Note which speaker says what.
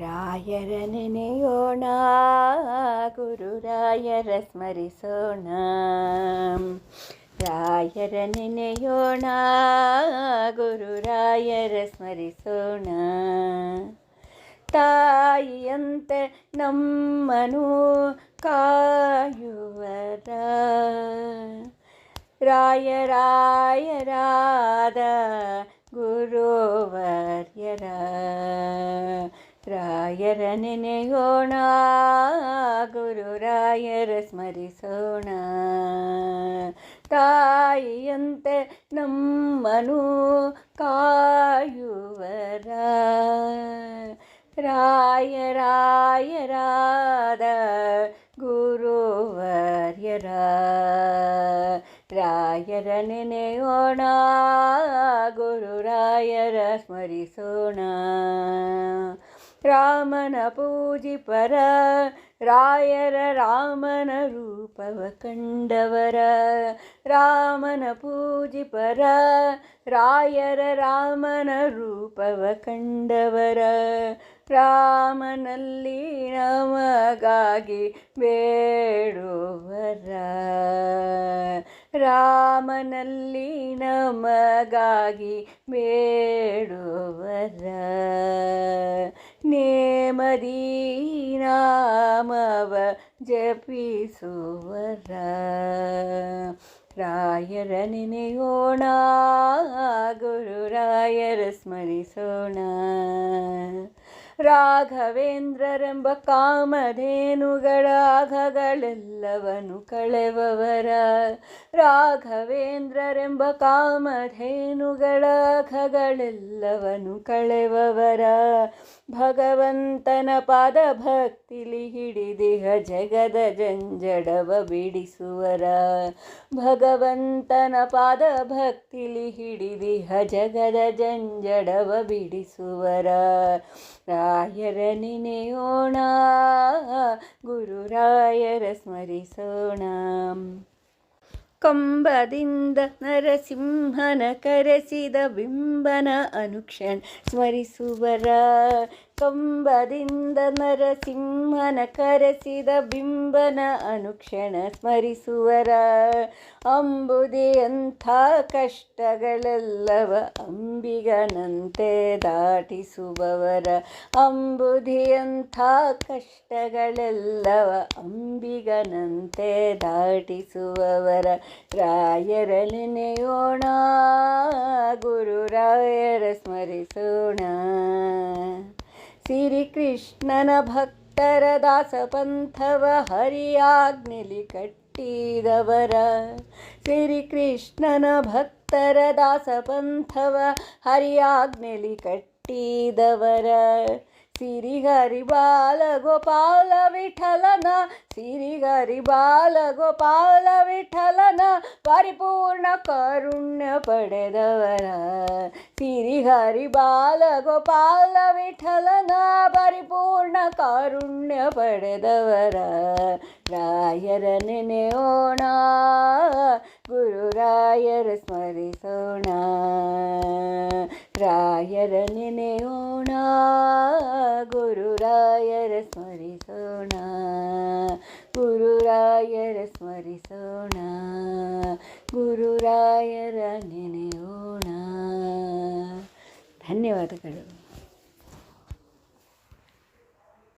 Speaker 1: ರಾಯರ ನೆನೆಯೋಣ ಗುರುರಾಯರ ಸ್ಮರಿಸೋಣ ರಾಯರ ನೆನೆಯೋಣ ಗುರುರಾಯರ ಸ್ಮರಿಸೋಣ ತಾಯಿಯಂತೆ ನಮ್ಮನು ಕಾಯುವರ ರಾಯರಾಯರಾದ ಗುರುವರ್ಯರ ರಾಯರ ನೆನೆಯೋಣ ಗುರುರಾಯರ ಸ್ಮರಿಸೋಣ. ತಾಯಿಯಂತೆ ನಮ್ಮನು ಕಾಯುವರ. ರಾಯರಾಯರಾದ ಗುರುವರ್ಯರ. ರಾಯರ ನೆನೆಯೋಣ ಗುರುರಾಯರ ಸ್ಮರಿಸೋಣ. ರಾಮನ ಪೂಜಿಪರ ರಾಯರ ರಾಮನ ರೂಪವ ಕಂಡವರ. ರಾಮನ ಪೂಜಿಪರ ರಾಯರ ರಾಮನ ರೂಪವ ಕಂಡವರ. ರಾಮನಲ್ಲಿ ನಮಗಾಗಿ ಬೇಡುವರ. ರಾಮನಲ್ಲಿ ನಮಗಾಗಿ ಬೇಡುವರ. ನೇಮದಿ ನಾಮವ ಜಪಿಸುವರ. ರಾಯರ ನೆನೆಯೋಣ ಗುರುರಾಯರ ಸ್ಮರಿಸೋಣ. ರಾಘವೇಂದ್ರರೆಂಬ ಕಾಮಧೇನುಗಳ ಆಘಗಳೆಲ್ಲವನು ಕಳೆವವರ. ರಾಘವೇಂದ್ರರೆಂಬ ಕಾಮಧೇನುಗಳ ಆಘಗಳೆಲ್ಲವನು ಕಳೆವವರ. ಭಗವಂತನ ಪಾದ ಭಕ್ತಿಲಿ ಹಿಡಿದಿಹ ಜಗದ ಜಂಜಡವ ಬಿಡಿಸುವರ. ಭಗವಂತನ ಪಾದ ಭಕ್ತಿಲಿ ಹಿಡಿದಿಹ ಜಗದ ಜಂಜಡವ ಬಿಡಿಸುವರ. ರಾಯರ ನೆನೆಯೋಣ ಗುರುರಾಯರ ಸ್ಮರಿಸೋಣ. ಕಂಬದಿಂದ ನರಸಿಂಹನ ಕರೆಸಿದ ಬಿಂಬನ ಅನುಕ್ಷಣ ಸ್ಮರಿಸುವರ ಕಂಬದಿಂದ ನರಸಿಂಹನ ಕರೆಸಿದ ಬಿಂಬನ ಅನುಕ್ಷಣ ಸ್ಮರಿಸುವರ. ಅಂಬುದಿಯಂಥ ಕಷ್ಟಗಳೆಲ್ಲವ ಅಂಬಿಗನಂತೆ ದಾಟಿಸುವವರ. ಅಂಬುದಿಯಂಥ ಕಷ್ಟಗಳೆಲ್ಲವ ಅಂಬಿಗನಂತೆ ದಾಟಿಸುವವರ. ರಾಯರ ನೆನೆಯೋಣ, ಗುರುರಾಯರ ಸ್ಮರಿಸೋಣ. ಶ್ರೀಕೃಷ್ಣನ ಭಕ್ತರ ದಾಸಪಂಥವ ಹರಿಯಾಗ್ನಿಲಿ ಕಟ್ಟಿದವರ ಶ್ರೀಕೃಷ್ಣನ ಭಕ್ತರ ದಾಸಪಂಥವ ಹರಿಯಾಗ್ನಿಲಿ ಕಟ್ಟಿದವರ ಸಿರಿಗರಿ ಬಾಲ ಗೋಪಾಲ ವಿಠಲನ, ಸಿರಿಗರಿ ಬಾಲ ಗೋಪಾಲ ವಿಠಲನ, ಪರಿಪೂರ್ಣ ಕರುಣ್ಯ ಸಿರಿ ಸಿರಿಹರಿ ಬಾಲ ಗೋಪಾಲ ವಿಠಲನ, ಪರಿಪೂರ್ಣ ಕಾರುಣ್ಯ ಪಡೆದವರ. ರಾಯರ ನೆನೆಯೋಣ, ಗುರುರಾಯರ ಸ್ಮರಿಸೋಣ. ರಾಯರ ನೆನೆಯೋಣ ಗುರುರಾಯರ ಸ್ಮರಿಸೋಣ ಗುರುರಾಯರ ಸ್ಮರಿಸೋಣ ಗುರುರಾಯರ ನೆನೆಯೋಣ. ಧನ್ಯವಾದಗಳು.